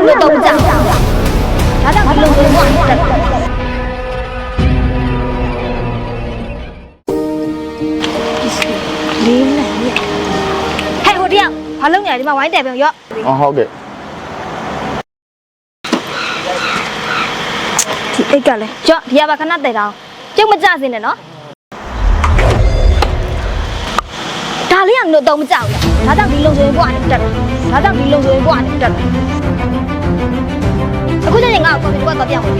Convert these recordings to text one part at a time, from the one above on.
အောင်လို့တော့မကြောက်ဒါကြောင့်ဒီလုံဆုံးကတက်လေးလံဟဲ့ဟိုတယောက်ဘာလုပ်နေလဲဒီမှာဝိုင်းတယ်ပြန်ရော့အော်ဟုတ်ကဲ့ဒီအိတ်ကလည်းကြော့ဒီကဘာခဏတဲ့တောင်ကျုပ်မကြစင်းနဲ့နော်ဒါလေးအောင်လို့တော့မကြောက်ဘူးဒါကြောင့်ဒီလုံဆုံးကနဲ့တက်ဒါကြောင့်ဒီလုံဆုံးကနဲ့တက်အခု ကျရင်ငါ့ကိုကွန်ပျူတာကတော့ပြောင်းဝင်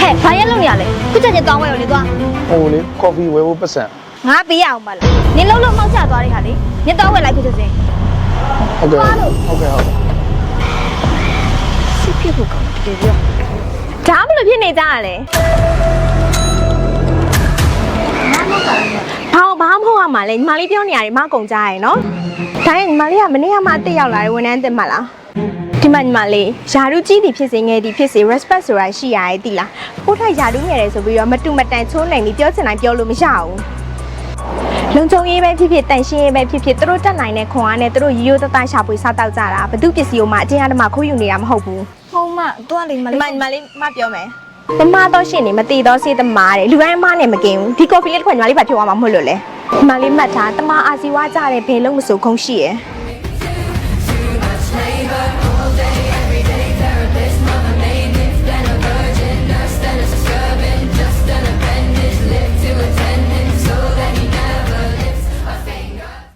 ဟဲ့ဘာရက်လုပ်နေရလဲခုချက်ချင်းတောင်းဝဲရောလေသွားဟိုလေကော်ဖီဝယ်ဖို့ပတ်စံငါပေးရအောင်ပါလားနင်လုံးလုံးမောက်ချသွားတဲ့ခါလေနင်တောင်းဝဲလိုက်ခုချက်ချင်းဟုတ်ကဲ့ဟုတ်ကဲ့ဟုတ်ကဲ့စစ်ဖြစ်ဖို့ကောင်းတယ်ပြောဒါမှမလို့ဖြစ်နေကြရလဲဘာဘာမဟုတ်ရမှာလဲညီမလေးပြောနေရတယ်မကုံကြရယ်နော်ဒါရင်ညီမလေးကမနေ့ကမှအစ်ရောက်လာတယ်ဝန်ထမ်းတင်မှလား ဒီမှာညီမလေးယာရုကြီးတီဖြစ်စေငယ်တီဖြစ်စေ respect ဆိုတာရှိရရဲ့တိလားကိုထိုက်ယာရုငယ်တယ်ဆိုပြီးတော့မတူမတန်ချိုးနိုင်ပြီးပြောချင်တိုင်းပြောလို့မရဘူးလုံချုံရေးပဲဖြစ်ဖြစ်တန်ရှင်းရေးပဲဖြစ်ဖြစ်သူတို့တက်နိုင်တဲ့ခွန်အားနဲ့သူတို့ရိုးရိုးသားသားရှာဖွေစားတောက်ကြတာဘသူပစ္စည်းကိုမှအကျဉ်းအဓမ္မခိုးယူနေတာမဟုတ်ဘူးဟုတ်မတွားလိမ့်မဒီလေးမှာညီမလေးမပြောမယ်။တမတော့ရှင်နေမတည်တော့စေးသမားတဲ့လူတိုင်းမနဲ့မကင်ဘူး။ဒီကော်ဖီလေးတစ်ခွက်ညီမလေးဘာဖြစ်သွားမှာမဟုတ်လို့လဲ။ညီမလေးမှတ်ထားတမအာစီဝါကြတဲ့ဘယ်လုံးမဆိုခုံးရှိရယ်